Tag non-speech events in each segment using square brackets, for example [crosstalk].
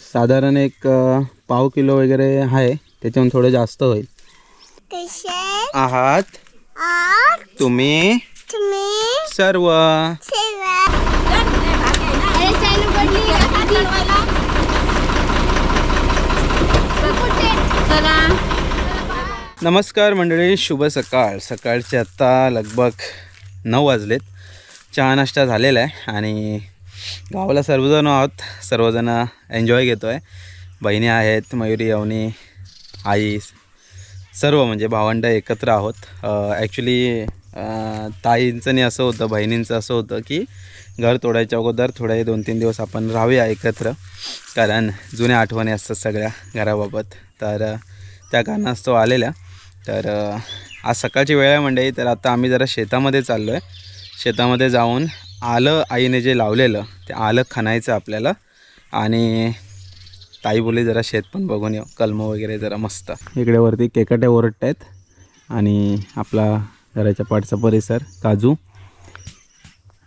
साधारण एक पाव किलो वगैरे आहे. त्याच्याहून थोडं जास्त होईल. कसे आहात. तुम्ही? तुम्ही सर्व. नमस्कार मंडळी शुभ सकाळ. सकाळचे आत्ता लगभग नऊ वाजलेत. चहा नाश्ता झालेला आहे आणि गावाला सर्वजण आहोत. सर्वजण एन्जॉय घेतो आहे बहिणी आहेत मयुरी अवनी आई सर्व म्हणजे भावंड एकत्र आहोत. ॲक्च्युली ताईंचं आणि असं होतं बहिणींचं असं होतं की घर तोडायच्या अगोदर थोडे दोन तीन दिवस आपण राहूया एकत्र. कारण जुन्या आठवणी असतात सगळ्या घराबाबत. तर त्या कारणास्तव आलेल्या. तर आज सकाळची वेळ आहे मंडळी तर आता आम्ही जरा शेतामध्ये चाललो आहे शेतामध्ये जाऊन आलं आईने जे लावलेलं ते आलं खणायचं आपल्याला. आणि ताई बोले जरा शेत पण बघून येऊ. कलम वगैरे जरा मस्त. इकडे वरती केकाट्या ओरडत आहेत. आणि आपला घराच्या पाठचा परिसर काजू.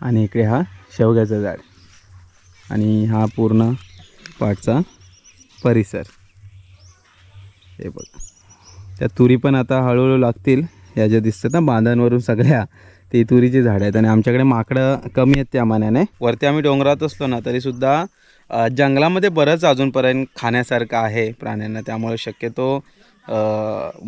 आणि इकडे हा शेवग्याचं झाड. आणि हा पूर्ण पाठचा परिसर. हे बघ. त्या तुरी पण आता हळूहळू लागतील. या ज्या दिसतात ना बांधांवरून सगळ्या ते तुरीची झाडं आहेत आणि आमच्याकडे माकडं कमी आहेत त्या मानाने. वरती आम्ही डोंगरात असलो ना तरीसुद्धा जंगलामध्ये बरंच अजूनपर्यंत खाण्यासारखं आहे प्राण्यांना. त्यामुळे शक्यतो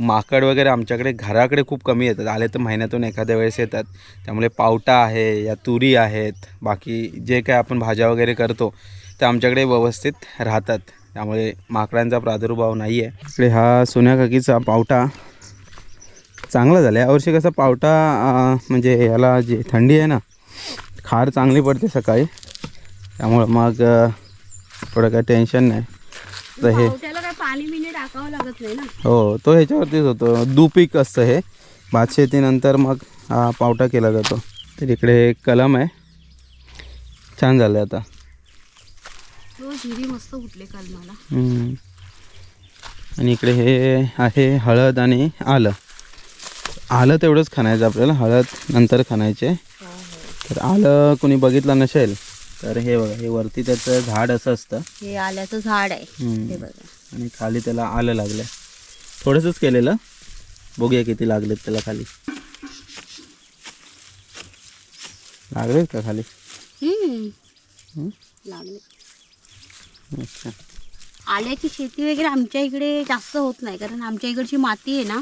माकड वगैरे आमच्याकडे घराकडे खूप कमी येतात. आले तर महिन्यातून एखाद्या वेळेस येतात. त्यामुळे पावटा आहे या तुरी आहेत बाकी जे काय आपण भाज्या वगैरे करतो ते आमच्याकडे व्यवस्थित राहतात. त्यामुळे माकडांचा प्रादुर्भाव नाही आहे इकडे हा सोन्या काकीचा पावटा. चांगला झाला. यावर्षी कसं पावटा म्हणजे याला जी थंडी आहे ना खार चांगली पडते सकाळी. त्यामुळं मग थोडं काही टेन्शन नाही. तर हे हो तो ह्याच्यावरतीच होतो. दुपीक असतं हे. भात शेतीनंतर मग पावटा केला जातो. तर इकडे कलम आहे. छान झालं आता. हो मस्त उठले. आणि इकडे हे आहे हळद आणि आलं. आलं तेवढंच खाणायचं आपल्याला हळद नंतर खाणायचे. तर आलं कोणी बघितलं नसेल तर हे बघा हे वरती त्याचं झाड असं असतं. हे आल्याचं झाड आहे. हे बघा. आणि खाली त्याला आलं लागलं. थोडंसंच केलेलं. बघूया किती लागलेत त्याला खाली. लागलेत का खाली? लागले. अच्छा. आल्याची शेती वगैरे आमच्या इकडे जास्त होत नाही कारण आमच्या इकडची माती आहे ना.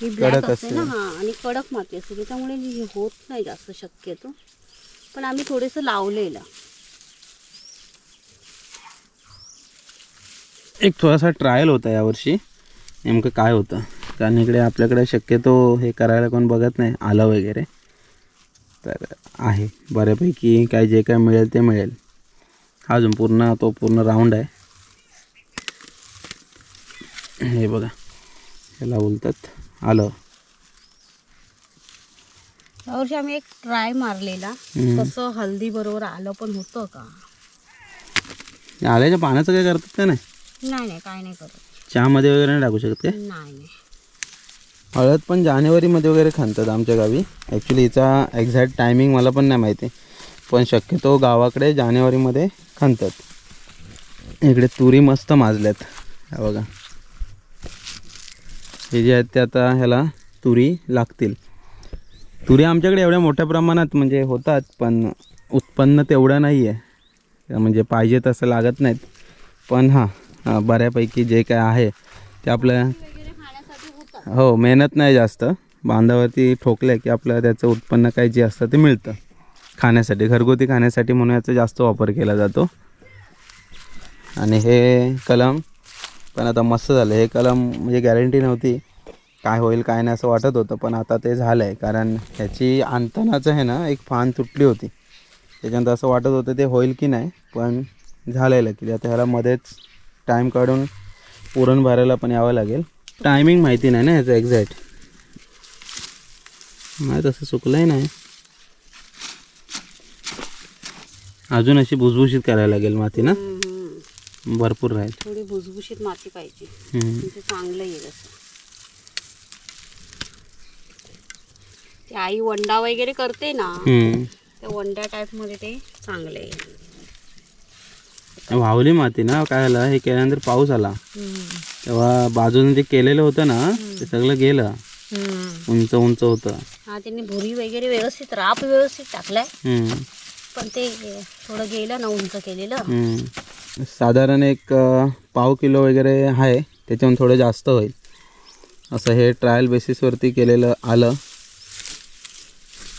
ही ब्लॅक कडक असते ना हा आणि कडक माती असते त्याच्यामुळे हे होत नाही जास्त शक्यतो. पण आम्ही थोडंसं लावलेलं. एक थोडासा ट्रायल होता यावर्षी नेमकं काय होतं? कारण इकडे आपल्याकडे शक्यतो हे करायला कोण बघत नाही आलं वगैरे. तर आहे बऱ्यापैकी काय जे काय मिळेल ते मिळेल. हा अजून पूर्ण तो पूर्ण राऊंड आहे. हे बघा. ह्याला बोलतात आलं. यावर्षी आम्ही एक ट्राय मारलेला. हम्म. कसं हल्दी बरोबर आलं पण होतं का? या आल्याच्या पाण्याचं काय करतात का नाही? नाही नाही काय नाही करत. चहामध्ये वगैरे नाही टाकू शकते नाही नाही. हळद पण जानेवारीमध्ये वगैरे खाणतात आमच्या गावी. ॲक्च्युली हिचा एक्झॅक्ट टायमिंग मला पण नाही माहिती. पण शक्यतो गावाकडे जानेवारीमध्ये खाणतात. इकडे तुरी मस्त माजल्यात. हे बघा. हे जे आहेत ते आता ह्याला तुरी लागतील. तुरी आमच्याकडे एवढ्या मोठ्या प्रमाणात म्हणजे होतात पण उत्पन्न तेवढं नाही आहे म्हणजे पाहिजे तसं लागत नाहीत. पण हां हां, बऱ्यापैकी जे काय आहे ते आपल्या हो मेहनत नाही जास्त. बांधावरती ठोकलं की आपलं त्याचं उत्पन्न काही जे असतं ते मिळतं. खाण्यासाठी घरगुती खाण्यासाठी म्हणून याचा जास्त वापर केला जातो. आणि हे कलम पण आता मस्त झालं. हे कलम म्हणजे गॅरंटी नव्हती. काय होईल काय नाही असं वाटत होतं पण आता ते झालं आहे कारण ह्याची आणतानाचं आहे ना एक फान तुटली होती. त्याच्यानंतर असं वाटत होतं ते होईल की नाही पण झालेलं की आता ह्याला मध्येच टाईम काढून पुरण भरायला पण यावं लागेल. टायमिंग माहिती नाही ना ह्याचं एक्झॅक्ट नाही तसं चुकलंय नाही. अजून अशी भुसभुशीत करायला लागेल माती ना? भरपूर राहील. थोडी भुसभुशीत माती पाहिजे. म्हणजे चांगलं येईल असं. ते आई वंडा वगैरे करते ना. त्या वंडा टाईपमध्ये ते चांगले येईल. वावली माती ना काय झालं हे केल्यानंतर पाऊस आला. तेव्हा बाजूने जे केलेलं होतं ना ते सगळं गेलं. उंच उंच होतं. हा त्यांनी भुरी वगैरे व्यवस्थित राप व्यवस्थित टाकलाय. पण ते थोडं गेलं ना उंच केलेलं. साधारण एक पाव किलो वगैरे आहे. त्याच्याहून थोडं जास्त होईल. असं हे ट्रायल बेसिसवरती केलेलं आलं.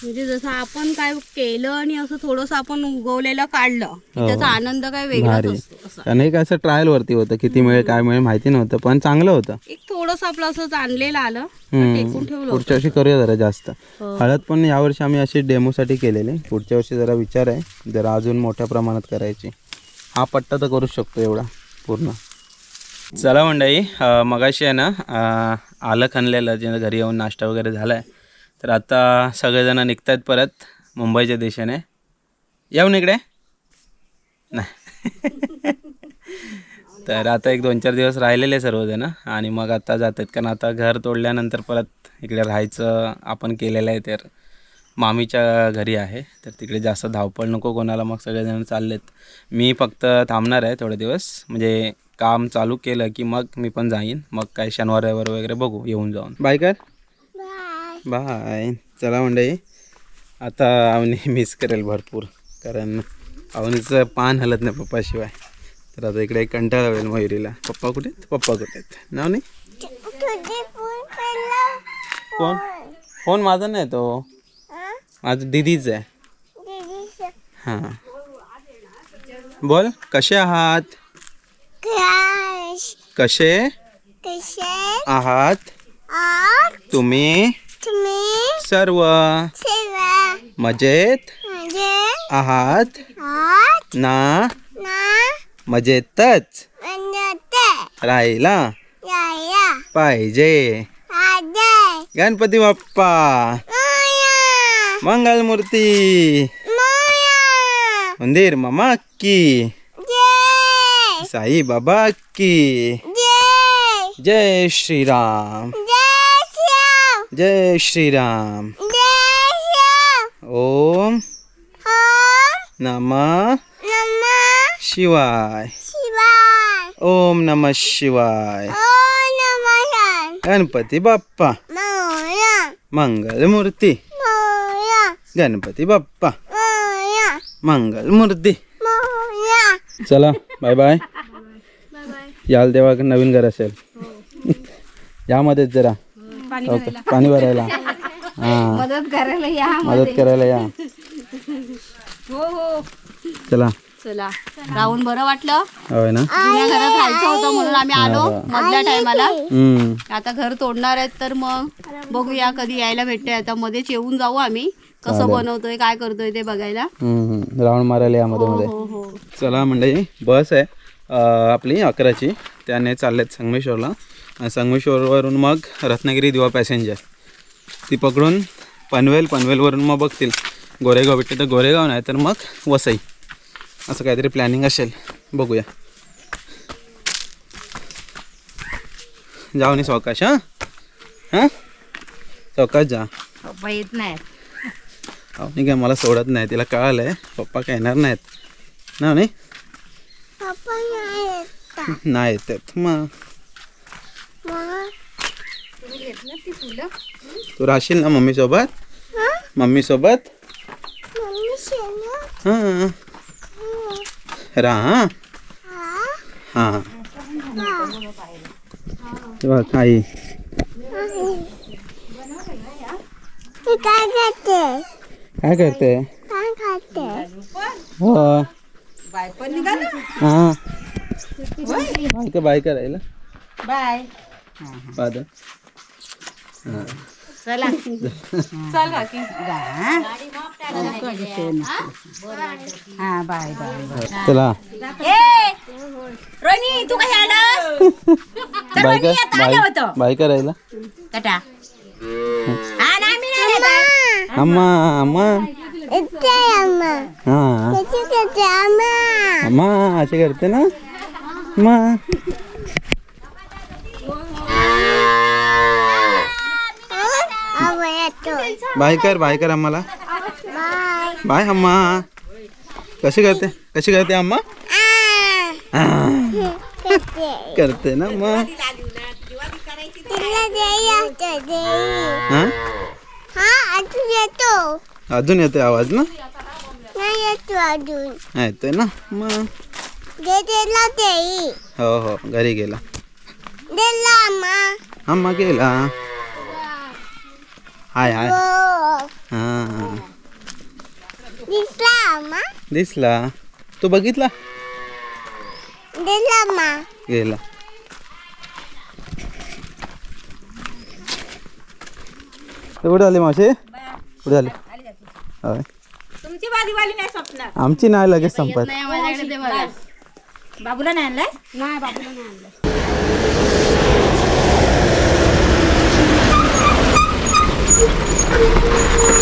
म्हणजे जसं आपण काय केलं आणि असं थोडंसं आपण उगवलेलं काढलं की हो. त्याचा आनंद काय असा. कारण एक असं ट्रायलवरती होतं किती मिळेल काय मिळेल माहिती नव्हतं पण चांगलं होतं. एक थोडंसं आपलं असं आणलेलं आलं पुढच्या वर्षी करूया जरा जास्त. हो. हळद पण यावर्षी आम्ही अशी डेमोसाठी केलेली. पुढच्या वर्षी जरा विचार आहे जरा अजून मोठ्या प्रमाणात करायची. हा पट्टा तर करू शकतो एवढा पूर्ण. चला मंडळी मगाशी आहे ना आलं खणलेलं जे घरी येऊन नाश्ता वगैरे झाला आहे तर आता सगळेजण निघत आहेत परत मुंबईच्या दिशेने. येऊन इकडे. नाही. [laughs] तर आता एक दोन चार दिवस राहिलेले सर्वजण आणि मग आता जातात. कारण आता घर तोडल्यानंतर परत इकडे राहायचं आपण केलेलं आहे तर मामीच्या घरी आहे. तर तिकडे जास्त धावपळ नको कोणाला. मग सगळेजण चाललेत. मी फक्त थांबणार आहे थोडे दिवस. म्हणजे काम चालू केलं की मग मी पण जाईन. मग काय शनिवार रविवार वगैरे बघू येऊन जाऊन. बाय कर. बाय. चला मंडळी. आता अवनी मिस [laughs] करेल भरपूर. कारण अवनीचं पान हलत नाही पप्पाशिवाय तर आता इकडे कंटाळा होईल मयुरीला पप्पा कुठे आहेत? पप्पा कुठे आहेत? नाव नाही? कोण? फोन माझा नाही तो. माझं दिदीच आहे. हां. बोल कसे आहात? कसे? आहात? तुम्ही? सर्व. मजेत? आहात? ना? मजेतच. राहायला पाहिजे. Ganpati Bappa. Mangal Murti. Maya. Undir Mama Ki. Jai. Sai Baba Ki. Jai. Jai Sri Ram. Jai Shri, Ram. Jai Shri Ram. Jai Shri, Ram. Om. Om. Nama. Nama. Shiva, Shiva, Om Namah Shiva, Om Namah Shivai. Ganpati Bappa. Mangal Murti. Ganpati Bappa. Mangalmurti. चला bye bye याल तेव्हा नवीन घर असेल. यामध्येच जरा. Okay पाणी भरायला. हां. मदत करायला या मदत करायला या. हो हो. चला. चला. राहून बरं वाटलं? होय ना? जुन्या घरात राहायचं होतं म्हणून आम्ही आलो मधल्या टायमाला. आता घर तोडणार आहेत तर मग बघूया कधी यायला भेटतंय. आता मध्येच येऊन जाऊ आम्ही. कसं. बनवतोय काय करतोय ते बघायला. राऊंड मारायला या मध्ये मध्ये. हो हो. चला मंडळी बस आहे. आपली अकराची. त्याने चाललेत संगमेश्वरला. आणि संगमेश्वरवरून मग रत्नागिरी दिवा पॅसेंजर. ती पकडून पनवेल पनवेलवरून मग बघतील. गोरेगाव भेटते तर गोरेगाव नाही तर मग वसई. असं काहीतरी प्लॅनिंग असेल. बघूया. जाऊ नाही सावकाश हां? हां? सावकाश जा. येत नाही अवनी काय मला सोडत नाही तिला कळालं आहे पप्पा काय येणार नाहीत. ना नाही? नाही येतात मग? तू राहशील ना मम्मी सोबत मम्मी सोबत हां. राहा हां. हे? बघ आई काय करते? हो. हां. बाय का बाय करायला. बाय. चला. चल बाकी. चला रोनी तू काय आलास बाय बाय बाय. करायला. टाटा. हा नाही मी नाही येत. अम्मा अम्मा हां अम्मा असे करते ना अम्मा बाय कर बाय कर आम्हाला बाय अम्मा कशी करते कशी करते अम्मा करते ना मग हा अजून येतो. अजून येतोय आवाज ना? नाही येतो अजून. हा, येतोय ना? मग? दे दिला देई हो हो घरी गेला. दिला मा. हा मग गेला. हाय हाय. हो. हा. दिसला मा? दिसला. तू बघितला? दिला मा. गेला. कुठे आली मावशी? कुठे आली होय. तुमची नाही आमची नाही लगेच संपत. बाबूला नाही आणलाय? नाही बाबूला नाही आणलं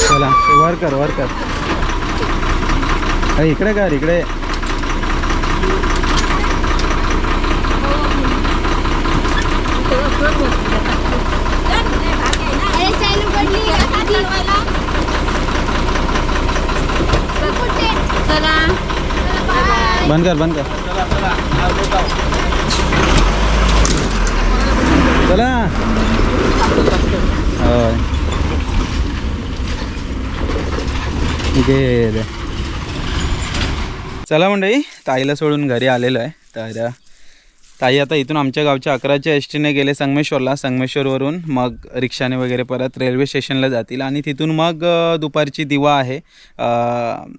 चला वर कर वर कर. अरे इकडे कर इकडे अरे चालू बंद कर बंद कर. चला. होय. चला मंडळी ताईला सोडून घरी आलेलो आहे. तर ताई आता इथून आमच्या गावच्या अकराच्या एस टीने गेले संगमेश्वरला. संगमेश्वरवरून मग रिक्षाने वगैरे परत रेल्वे स्टेशनला जातील. आणि तिथून मग दुपारची दिवा आहे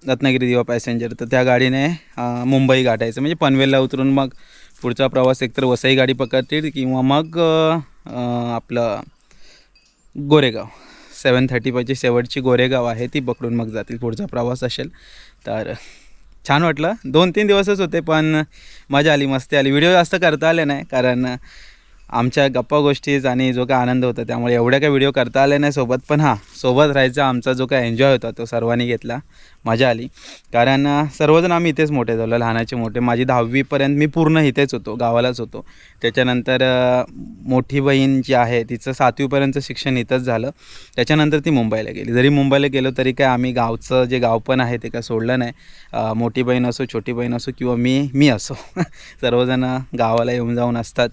रत्नागिरी दिवा पॅसेंजर. तर त्या गाडीने मुंबई गाठायचं. म्हणजे पनवेलला उतरून मग पुढचा प्रवास एकतर वसई गाडी पकडतील किंवा मग आपलं गोरेगाव. सेवन थर्टी पाहिजे शेवटची गोरेगाव आहे ती पकडून मग जातील. पुढचा प्रवास असेल तर छान वाटलं. दोन तीन दिवसच होते पण मजा आली मस्ती आली. व्हिडिओ जास्त करता आले नाही कारण आमच्या गप्पा गोष्टीच आणि जो काय आनंद होता त्यामुळे एवढ्या काय व्हिडिओ करता आले नाही. सोबत पण हां सोबत राहायचा आमचा जो काय एन्जॉय होता तो सर्वांनी घेतला. मजा आली. कारण सर्वजण आम्ही इथेच मोठे झालो लहानाचे मोठे. माझी दहावीपर्यंत मी पूर्ण इथेच होतो गावालाच होतो. त्याच्यानंतर मोठी बहीण जी आहे तिचं सातवीपर्यंतचं शिक्षण इथंच झालं. त्याच्यानंतर ती मुंबईला गेली. जरी मुंबईला गेलो तरी काय आम्ही गावचं जे गाव पण आहे ते काय सोडलं नाही. मोठी बहीण असो छोटी बहीण असो किंवा मी मी असो [laughs] सर्वजण गावाला येऊन जाऊन असतात.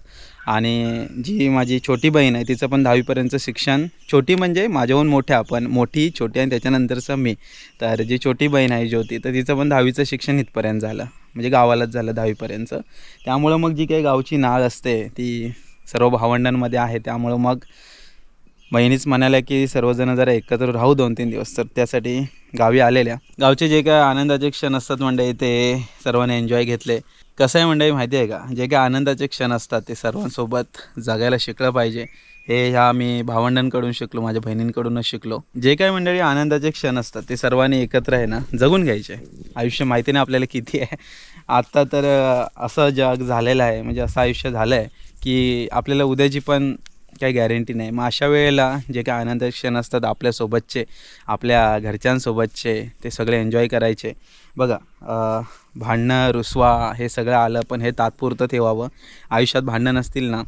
आणि जी माझी छोटी बहीण आहे तिचं पण दहावीपर्यंतचं शिक्षण. छोटी म्हणजे माझ्याहून मोठ्या पण मोठी छोटी आणि त्याच्यानंतरचं मी. तर जी छोटी बहीण आहे ज्योती तर तिचं पण दहावीचं शिक्षण इथपर्यंत झालं. म्हणजे गावालाच झालं दहावीपर्यंतचं. त्यामुळं मग जी काही गावची नाळ असते ती सर्व भावंडांमध्ये आहे. त्यामुळं मग बहिणीच म्हणाल्या की सर्वजण जरा एकत्र राहू दोन तीन दिवस. तर त्यासाठी गावी आलेल्या. गावचे जे काय आनंदाचे क्षण असतात म्हणजे ते सर्वांनी एन्जॉय घेतले. कसं आहे मंडळी माहिती आहे का? जे काय आनंदाचे क्षण असतात ते सर्वांसोबत जगायला शिकलं पाहिजे. हे ह्या मी भावंडांकडून शिकलो माझ्या बहिणींकडूनच शिकलो. जे काय मंडळी आनंदाचे क्षण असतात ते सर्वांनी एकत्र आहे ना जगून घ्यायचे. आयुष्य माहिती नाही आपल्याला किती आहे. आत्ता तर असं जग झालेलं आहे म्हणजे असं आयुष्य झालं आहे की आपल्याला उद्याची पण काही गॅरंटी नाही. मग अशा वेळेला जे काही आनंदाचे क्षण असतात आपल्यासोबतचे आपल्या घरच्यांसोबतचे ते सगळे एन्जॉय करायचे. बघा भांडणं रुसवा हे सगळं आलं पण हे तात्पुरतं ठेवावं. आयुष्यात भांडणं नसतील ना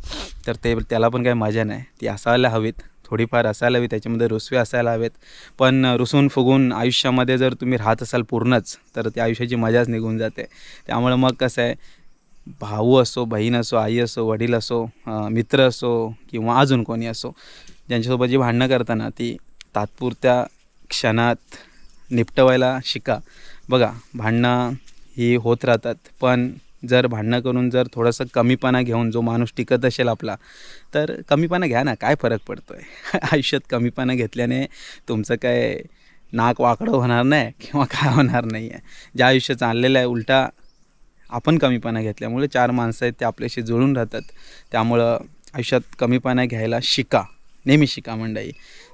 तर ते त्याला पण काही मजा नाही. ती असायला हवीत थोडीफार असायला हवी त्याच्यामध्ये रुसवे असायला हवेत. पण रुसून फुगून आयुष्यामध्ये जर तुम्ही राहत असाल पूर्णच तर त्या आयुष्याची मजाच निघून जाते. त्यामुळं मग कसं आहे भाऊ असो बहीण असो आई असो वडील असो मित्र असो किंवा अजून कोणी असो ज्यांच्यासोबत जी भांडणं करताना ती तात्पुरत्या क्षणात निपटवायला शिका. बघा भांडणं ही होत राहतात. पण जर भांडणं करून जर थोडंसं कमीपणा घेऊन जो माणूस टिकत असेल आपला तर कमीपणा घ्या ना काय फरक पडतो आहे [laughs] आयुष्यात कमीपणा घेतल्याने तुमचं काय नाक वाकडं होणार नाही किंवा काय होणार नाही आहे. जे आयुष्य चाललेलं आहे उलटा आपण कमीपणा घेतल्यामुळे चार माणसं आहेत ते आपल्याशी जुळून राहतात. त्यामुळं आयुष्यात कमीपणा घ्यायला शिका. नेहमी शिका मंडळी.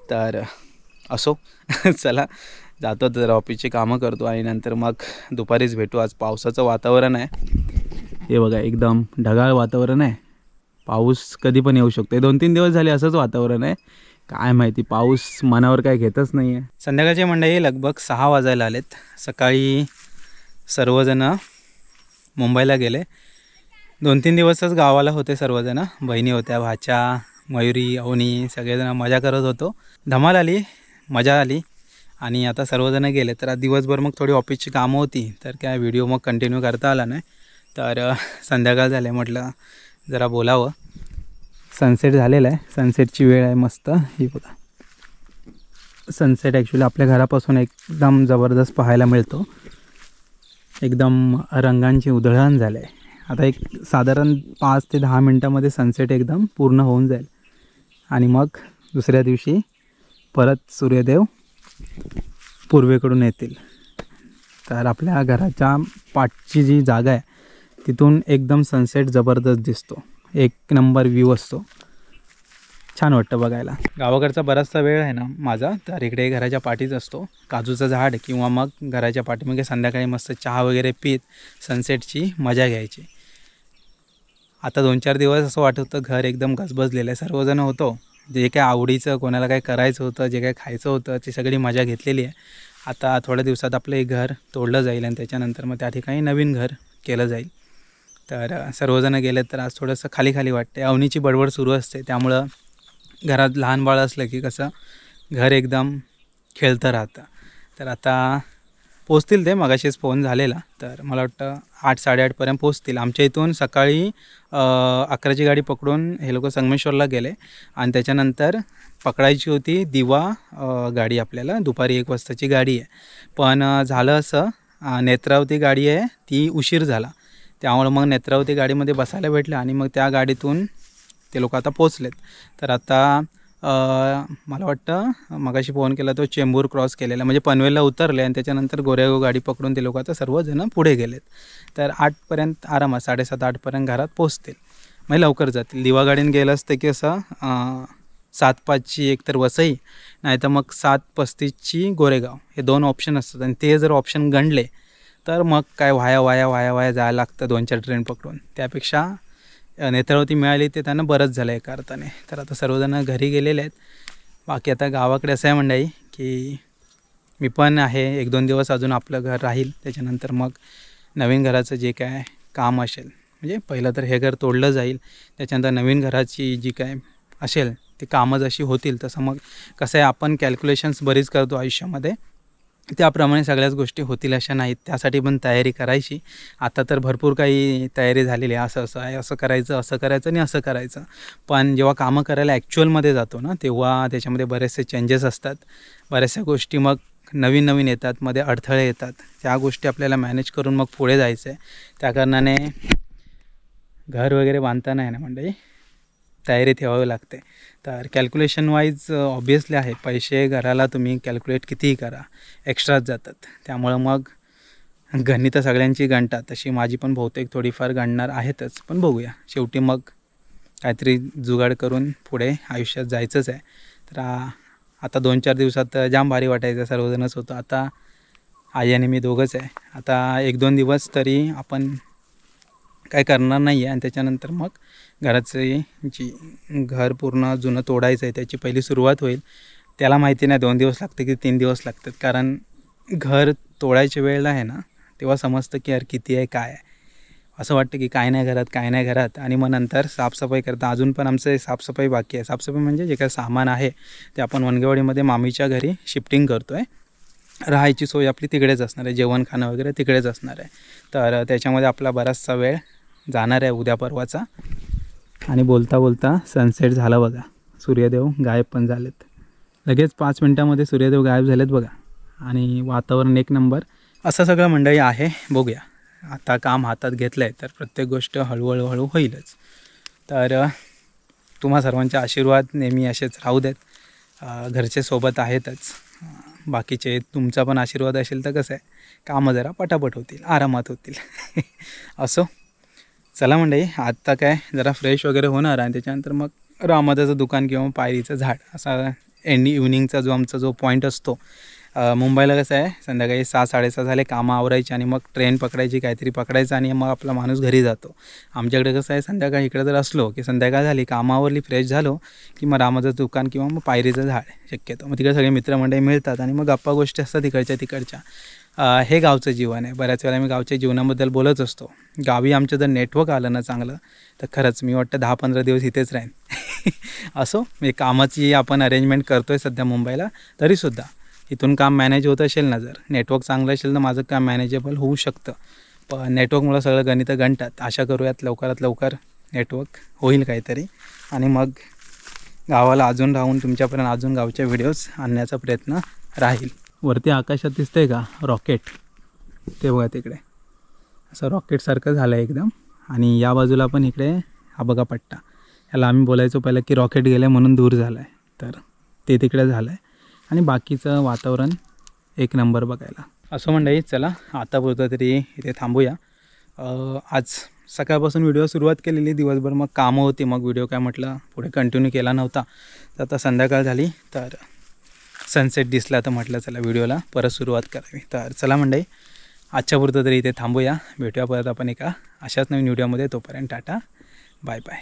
तर असो. [laughs] चला. जातो तर ऑफिसची कामं करतो आणि नंतर मग दुपारीच भेटू. आज पावसाचं वातावरण आहे. हे बघा एकदम ढगाळ वातावरण आहे. पाऊस कधी पण येऊ शकतो दोन तीन दिवस झाले असंच वातावरण आहे. काय माहिती पाऊस मनावर काय घेतच नाही आहे संध्याकाळचे मंडळी लगभग सहा वाजायला आलेत. सकाळी सर्वजणं मुंबईला गेले. दोन तीन दिवसच गावाला होते सर्वजण. बहिणी होत्या भाच्या मयुरी अवनी सगळेजण मजा करत होतो. धमाल आली मजा आली. आणि आता सर्वजण गेले तर आज दिवसभर मग थोडी ऑफिसची कामं होती तर काय व्हिडिओ मग कंटिन्यू करता आला नाही. तर संध्याकाळ झालं आहे म्हटलं जरा बोलावं. सनसेट झालेला आहे. सनसेटची वेळ आहे मस्त. ही बघा. सनसेट ॲक्च्युली आपल्या घरापासून एकदम जबरदस्त पाहायला मिळतो. एकदम रंगांची उधळण झालं आहे आता एक साधारण पाच ते दहा मिनटामध्ये सनसेट एकदम पूर्ण होऊन जाईल. आणि मग दुसऱ्या दिवशी परत सूर्यदेव पूर्वेकडून येतील. तर आपल्या घराच्या पाठची जी जागा आहे तिथून एकदम सनसेट जबरदस्त दिसतो. एक नंबर व्ह्यू असतो. छान वाटतं बघायला. गावाकडचा बराचसा वेळ आहे ना माझा तर इकडे घराच्या पाठीच असतो. काजूचं झाड किंवा मग घराच्या पाठीमागे संध्याकाळी मस्त चहा वगैरे पीत सनसेटची मजा घ्यायची. आता दोन चार दिवस असं वाटत होतं घर एकदम गजबजलेलं आहे. सर्वजण होतो. जे काय आवडीचं कोणाला काय करायचं होतं जे काय खायचं होतं ती सगळी मजा घेतलेली आहे. आता थोड्या दिवसात आपलं एक घर तोडलं जाईल आणि त्याच्यानंतर मग त्या ठिकाणी नवीन घर केलं जाईल. तर सर्वजणं गेले तर आज थोडंसं खाली खाली वाटते अवनीची बडबड सुरू असते त्यामुळं घरात लहान बाळ असलं की कसं घर एकदम खेळतं राहतं. तर आता पोचतील ते मगाशीच फोन झालेला. तर मला वाटतं आठ साडेआठपर्यंत पोचतील. आमच्या इथून सकाळी अकराची गाडी पकडून हे लोक संगमेश्वरला गेले. आणि त्याच्यानंतर पकडायची होती दिवा गाडी आपल्याला. दुपारी एक वाजताची गाडी आहे. पण झालं असं नेत्रावती गाडी आहे ती उशीर झाला. त्यामुळं मग नेत्रावती गाडीमध्ये बसायला भेटलं आणि मग त्या गाडीतून ते लोक आता पोचलेत. तर आता मला वाटतं मगाशी फोन केला तो चेंबूर क्रॉस केलेला म्हणजे पनवेलला उतरले आणि त्याच्यानंतर गोरेगाव गाडी पकडून ते लोक आता सर्वजण पुढे गेलेत. तर आठपर्यंत आरामात साडेसात आठपर्यंत घरात पोचतील म्हणजे लवकर जातील. दिवा गाडीने गेलं असतं की असं सात पाचची एक तर वसई नाही तर मग सात पस्तीसची गोरेगाव. हे दोन ऑप्शन असतात आणि ते जर ऑप्शन गणले तर मग काय वाया वाया वाया वाया जायला लागतं दोन चार ट्रेन पकडून. त्यापेक्षा नेत्रावती मिळाली ते त्यांना बरंच झालं एका अर्थाने. तर आता सर्वजण घरी गेलेले आहेत. बाकी आता गावाकडे असं आहे मंडळी की मी पण आहे. एक दोन दिवस अजून आपलं घर राहील. त्याच्यानंतर मग नवीन घराचं जे काय काम असेल म्हणजे पहिलं तर हे घर तोडलं जाईल. त्याच्यानंतर नवीन घराची जी काय असेल ती कामं जशी होतील तसं मग कसं आहे आपण कॅल्क्युलेशन्स बरीच करतो आयुष्यामध्ये. त्याप्रमाणे सगळ्याच गोष्टी होतील अशा नाहीत. त्यासाठी पण तयारी करायची. आता तर भरपूर काही तयारी झालेली आहे. असं असं आहे. असं करायचं असं करायचं आणि असं करायचं. पण जेव्हा कामं करायला ॲक्च्युअलमध्ये जातो ना तेव्हा त्याच्यामध्ये बरेचसे चेंजेस असतात. बऱ्याचशा गोष्टी मग नवीन नवीन येतात. मध्ये अडथळे येतात. त्या गोष्टी आपल्याला मॅनेज करून मग पुढे जायचं आहे त्या कारणाने घर वगैरे बांधताना आहे ना मंडळी? तयारी ठेवावी लागते. तर कॅल्क्युलेशन वाईज ऑब्वियसली आहे पैसे घराला तुम्ही कॅल्क्युलेट कितीही करा एक्स्ट्राच जातात. त्यामुळं मग गणितं सगळ्यांची गणतात. तशी माझी पण बहुतेक थोडीफार गणणार आहेतच. पण बघूया. शेवटी मग काहीतरी जुगाड करून पुढे आयुष्यात जायचंच आहे. तर आता दोन चार दिवसात जाम भारी वाटायचं. सर्वजणच होतं. आता आई आणि मी दोघंच आहे. आता एक दोन दिवस तरी आपण काय करणार नाही आहे आणि त्याच्यानंतर मग घराचं जी घर पूर्ण जुनं तोडायचं आहे त्याची पहिली सुरुवात होईल. त्याला माहिती नाही दोन दिवस लागते की तीन दिवस लागतात. कारण घर तोडायच्या वेळेला आहे ना तेव्हा समजतं की यार किती आहे काय आहे. असं वाटतं की काय नाही घरात काय नाही घरात. आणि मग नंतर साफसफाई करता. अजून पण आमचं साफसफाई बाकी आहे. साफसफाई म्हणजे जे काही सामान आहे ते आपण वनगेवाडीमध्ये मामीच्या घरी शिफ्टिंग करतो आहे राहायची सोय आपली तिकडेच असणार आहे. जेवण खाणं वगैरे तिकडेच असणार आहे. तर त्याच्यामध्ये आपला बराचसा वेळ जाणार आहे उद्या परवाचा. आणि बोलता बोलता सनसेट झाला बघा. सूर्यदेव गायब पण झालेत. लगेच पाच मिनटामध्ये सूर्यदेव गायब झालेत बघा. आणि वातावरण एक नंबर. असं सगळं मंडळी आहे. बघूया. आता काम हातात घेतलं आहे तर प्रत्येक गोष्ट हळूहळू हळू होईलच. तर तुम्हा सर्वांचे आशीर्वाद नेहमी असेच राहू देत. घरचे सोबत आहेतच. बाकीचे तुमचा पण आशीर्वाद असेल तर कसं आहे? कामं जरा पटापट होतील आरामात होतील. [laughs] असो. चला मंडळी आत्ता काय जरा फ्रेश वगैरे होणार आणि त्याच्यानंतर मग रामादाचं दुकान किंवा पायरीचं झाड असा एंड इव्हनिंगचा जो आमचा जो पॉईंट असतो. मुंबईला कसं आहे संध्याकाळी सहा साडेसहा झाले कामं आवरायची आणि मग ट्रेन पकडायची काहीतरी पकडायचं आणि मग आपला माणूस घरी जातो. आमच्याकडे कसं आहे संध्याकाळी इकडे जर असलो की संध्याकाळ झाली कामावरली फ्रेश झालो की मग रामाचं दुकान किंवा मग पायरीचं झाड शक्यतो. मग तिकडे सगळे मित्रमंडळी मिळतात आणि मग गप्पा गोष्टी असतात तिकडच्या तिकडच्या. हे गावचं जीवन आहे. बऱ्याच वेळा मी गावच्या जीवनाबद्दल बोलत असतो. गावी आमचं जर नेटवर्क आलं ना चांगलं तर खरंच मी वाटतं दहा पंधरा दिवस इथेच राहीन. [laughs] असो मी कामाची आपण अरेंजमेंट करतो आहे सध्या मुंबईला तरीसुद्धा. इथून काम मॅनेज होत असेल ना जर नेटवर्क चांगलं असेल तर माझं काम मॅनेजेबल होऊ शकतं. पण नेटवर्कमुळं सगळं गणितं गणतात. आशा करूयात लवकरात लवकर नेटवर्क होईल काहीतरी. आणि मग गावाला अजून राहून तुमच्यापर्यंत अजून गावचे व्हिडिओज आणण्याचा प्रयत्न राहील. वरती आकाशात दिसतंय का? रॉकेट ते बघा तिकडे. असं रॉकेटसारखं झालं आहे एकदम. आणि या बाजूला पण इकडे हा बघा पट्टा. ह्याला आम्ही बोलायचो पहिलं की रॉकेट गेलं म्हणून दूर झालं आहे तर ते तिकडे झालं आहे आणि बाकीचं वातावरण एक नंबर बघायला. असं मंडळी चला आतापुरतं तरी इथे थांबूया. आज सकाळपासून व्हिडिओ सुरुवात केलेली. दिवसभर मग कामं होती. मग व्हिडिओ काय म्हटलं? पुढे कंटिन्यू केला नव्हता. तर आता संध्याकाळ झाली. तर सनसेट दिसला तर म्हटलं चला व्हिडिओला परत सुरुवात करावी. तर चला मंडळी आजच्या पुरतं तरी इथे थांबूया. भेटूया परत आपण एका अशाच नवीन व्हिडिओमध्ये. तोपर्यंत टाटा. Bye bye.